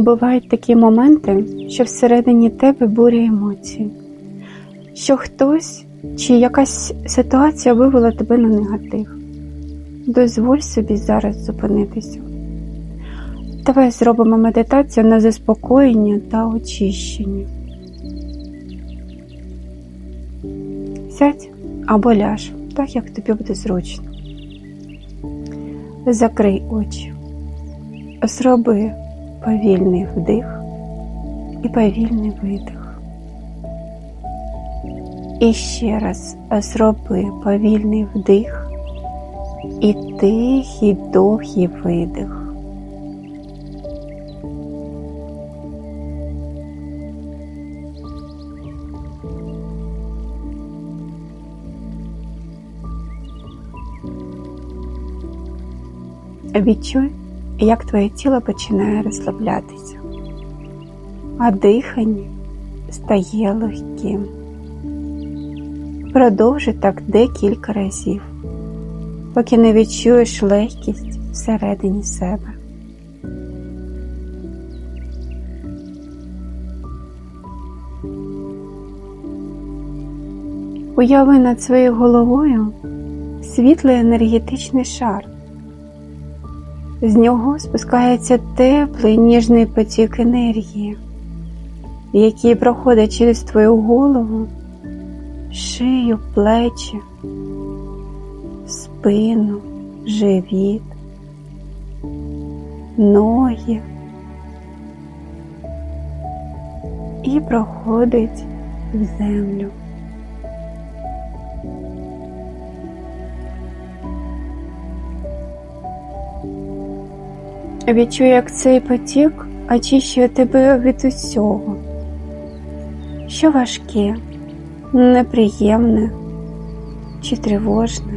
Бувають такі моменти, що всередині тебе буря емоцій, що хтось чи якась ситуація вивела тебе на негатив. Дозволь собі зараз зупинитися. Давай зробимо медитацію на заспокоєння та очищення. Сядь або ляж, так як тобі буде зручно. Закрий очі. Зроби повільний вдих і повільний видих. І ще раз зроби повільний вдих і тихий довгий видих. Відчуй, як твоє тіло починає розслаблятися, а дихання стає легким. Продовжуй так декілька разів, поки не відчуєш легкість всередині себе. Уяви над своєю головою світлий енергетичний шар. З нього спускається теплий ніжний потік енергії, який проходить через твою голову, шию, плечі, спину, живіт, ноги і проходить в землю. Відчуй, як цей потік очищує тебе від усього, що важке, неприємне чи тривожне.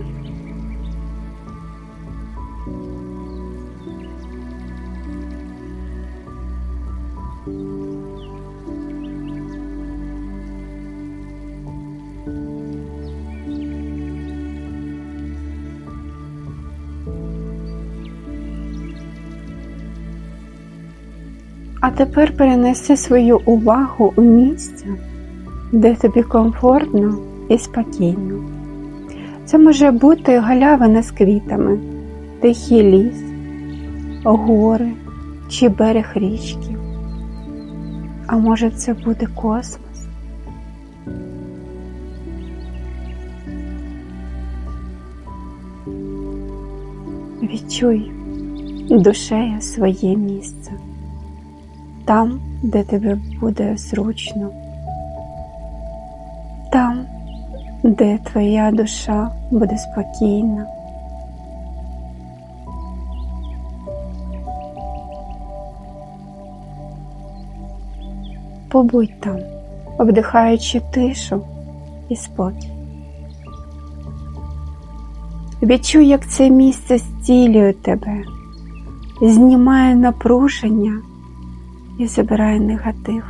А тепер перенеси свою увагу у місце, де тобі комфортно і спокійно. Це може бути галявина з квітами, тихий ліс, гори чи берег річки. А може це буде космос? Відчуй душею своє місце там, де тебе буде зручно, там, де твоя душа буде спокійна. Побудь там, вдихаючи тишу і спокій. Відчуй, як це місце зцілює тебе, знімає напруження і забирає негатив.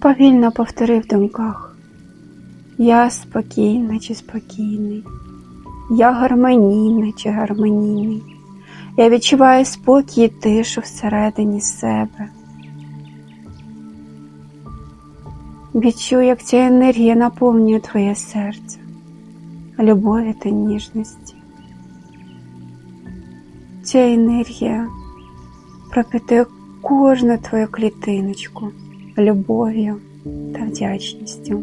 Повільно повтори в думках. Я спокійна чи спокійний, я гармонійна чи гармонійний. Я відчуваю спокій і тишу всередині себе. Відчуй, як ця енергія наповнює твоє серце, любові та ніжності. Ця енергія пропитує кожну твою клітиночку любов'ю та вдячністю.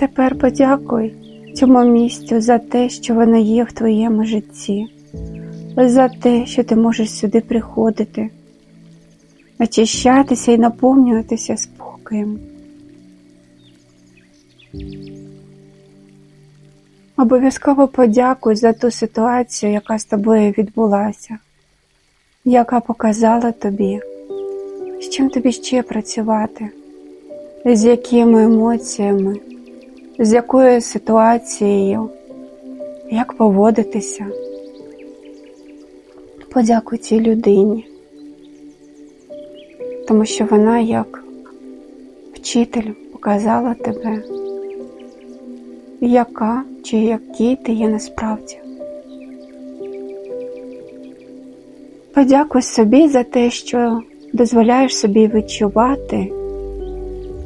Тепер подякуй цьому місцю за те, що воно є в твоєму житті, за те, що ти можеш сюди приходити, очищатися і наповнюватися спокоєм. Обов'язково подякуй за ту ситуацію, яка з тобою відбулася, яка показала тобі, з чим тобі ще працювати, з якими емоціями, з якою ситуацією, як поводитися. Подякуй цій людині, тому що вона як вчитель показала тебе, яка чи який ти є насправді. Подякуй собі за те, що дозволяєш собі відчувати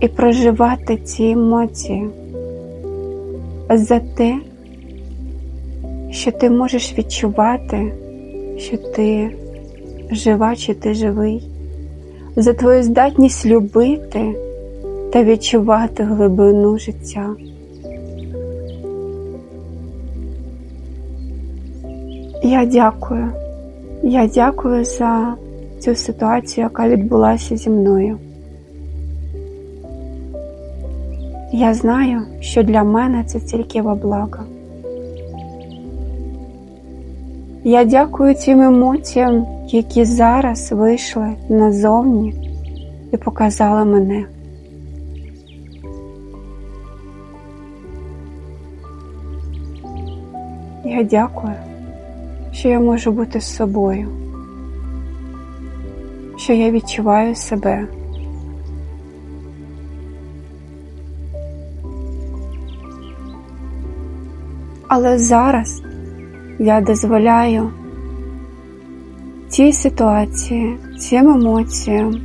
і проживати ці емоції, за те, що ти можеш відчувати, що ти жива чи ти живий, за твою здатність любити та відчувати глибину життя. Я дякую. Я дякую за цю ситуацію, яка відбулася зі мною. Я знаю, що для мене це тільки во благо. Я дякую тим емоціям, які зараз вийшли назовні і показали мене. Я дякую, що я можу бути з собою, що я відчуваю себе. Але зараз я дозволяю цій ситуації, цим емоціям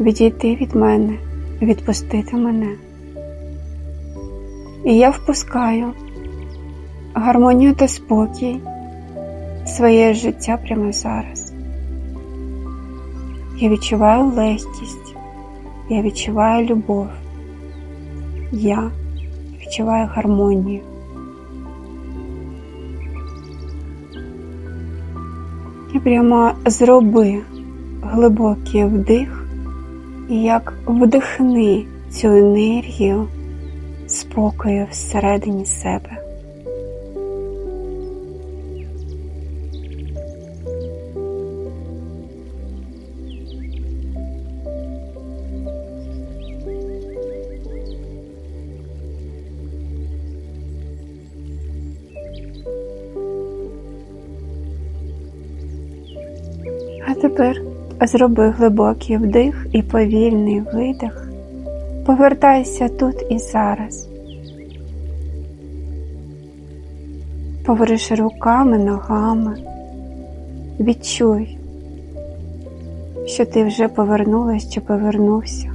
відійти від мене, відпустити мене. І я впускаю гармонію та спокій в своє життя прямо зараз. Я відчуваю легкість, я відчуваю любов, я відчуваю гармонію. І прямо зроби глибокий вдих і як вдихни цю енергію спокою всередині себе. Тепер зроби глибокий вдих і повільний видих. Повертайся тут і зараз. Повориш руками, ногами. Відчуй, що ти вже повернулась чи повернувся.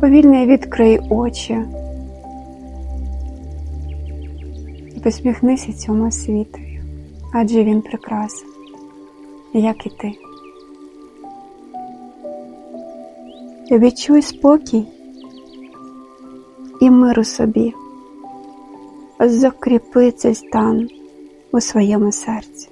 Повільно відкрий очі і посміхнися цьому світові, адже він прекрасний як і ти. Відчуй спокій і миру собі, закріпи цей стан у своєму серці.